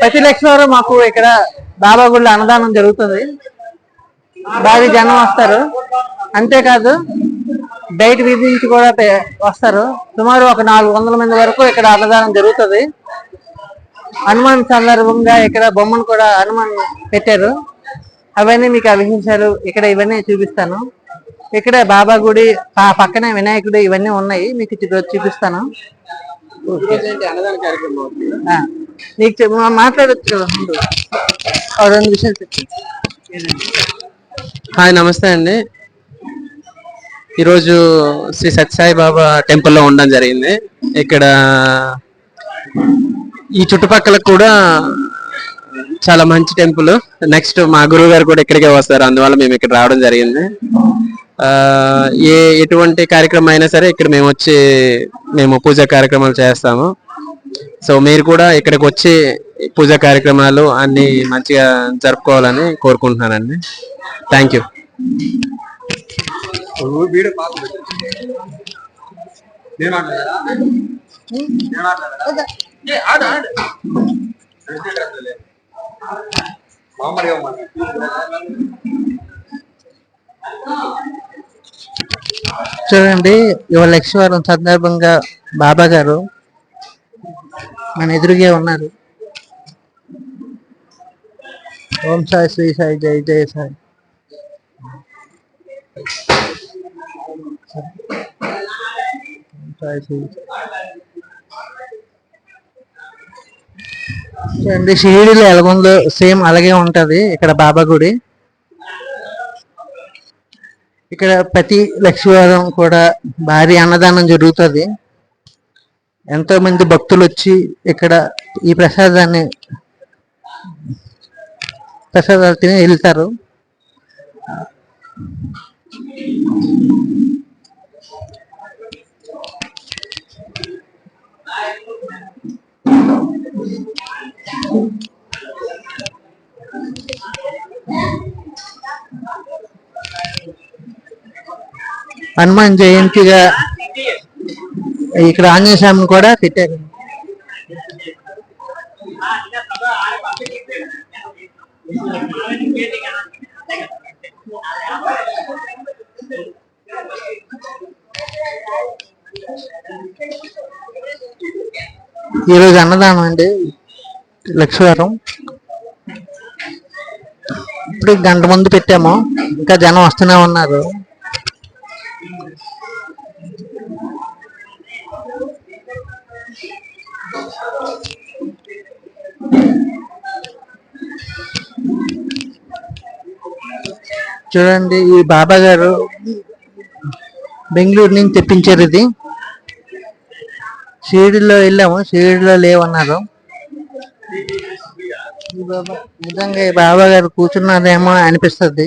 ప్రతి లక్షవారం మాకు ఇక్కడ బాబా గుడిలో అన్నదానం జరుగుతుంది. భారీ జనం వస్తారు. అంతేకాదు బయట వీధి నుంచి కూడా వస్తారు. సుమారు ఒక నాలుగు వందల మంది వరకు ఇక్కడ అన్నదానం జరుగుతుంది. హనుమాన్ సందర్భంగా ఇక్కడ బొమ్మను కూడా హనుమాన్ పెట్టారు. అవన్నీ మీకు ఆ విశేషాలు ఇక్కడ ఇవన్నీ చూపిస్తాను. ఇక్కడ బాబా గుడి పక్కనే వినాయకుడు ఇవన్నీ ఉన్నాయి. మీకు చూపిస్తాను. నీకు మాట్లాడొచ్చు కదా ముందు. రెండు విషయాలు హాయ్ నమస్తే అండి. ఈరోజు శ్రీ సత్యసాయి బాబా టెంపుల్లో ఉండడం జరిగింది. ఇక్కడ ఈ చుట్టుపక్కల కూడా చాలా మంచి టెంపుల్. నెక్స్ట్ మా గురువు గారు కూడా ఇక్కడికే వస్తారు. అందువల్ల మేము ఇక్కడ రావడం జరిగింది. ఏ ఎటువంటి కార్యక్రమం అయినా సరే ఇక్కడ మేము వచ్చి మేము పూజా కార్యక్రమాలు చేస్తాము. సో మీరు కూడా ఇక్కడికి వచ్చి పూజా కార్యక్రమాలు అన్ని మంచిగా జరుపుకోవాలని కోరుకుంటున్నానండి. థ్యాంక్ యూ చూడండి ఇవాళ లక్షవారం సందర్భంగా బాబా గారు మన ఎదురుగే ఉన్నారు. ఓం సాయి శ్రీ సాయి జై జయ సాయి సాయి. చూడండి షిరిడిలో ఎలాగుందో సేమ్ అలాగే ఉంటది ఇక్కడ బాబా గుడి. ఇక్కడ ప్రతి లక్ష్మీవారం కూడా భారీ అన్నదానం జరుగుతుంది. ఎంతో మంది భక్తులు వచ్చి ఇక్కడ ఈ ప్రసాదాన్ని ప్రసాదాలు తిని వెళ్తారు. హనుమాన్ జయంతిగా ఇక్కడ ఆంజనేయ స్వామిని కూడా పెట్టారు. ఈరోజు అన్నదానం అండి లక్ష్మీవారం ఇప్పుడు గంట ముందు పెట్టాము ఇంకా జనం వస్తూనే ఉన్నారు. చూడండి ఈ బాబా గారు బెంగళూరు నుంచి తెప్పించారు ఇది. షిరిడిలో వెళ్ళాము షిరిడిలో లేవన్నారు. నిజంగా ఈ బాబా గారు కూర్చున్నారేమో అనిపిస్తుంది.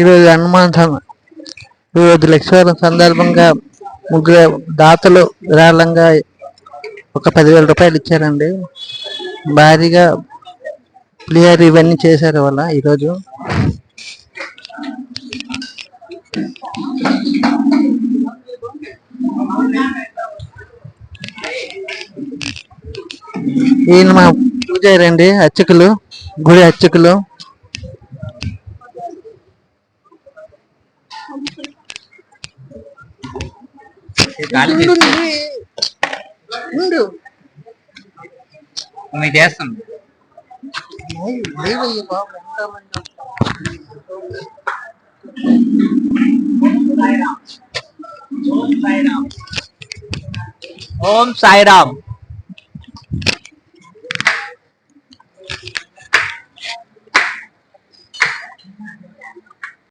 ఈరోజు హనుమాన్ ఈరోజు లక్ష్మీవారం సందర్భంగా ముగ్గురు దాతలు విరాళంగా ఒక పదివేల రూపాయలు ఇచ్చారండి. భారీగా క్లియర్ ఇవన్నీ చేశారు వాళ్ళ ఈరోజు. ఈయన మా పూజారండి అర్చకులు గుడి అర్చకులు. ఉండు. మేము చేస్తాం లైవ్ అయ్యి బాబు, ఓం సాయిరామ్.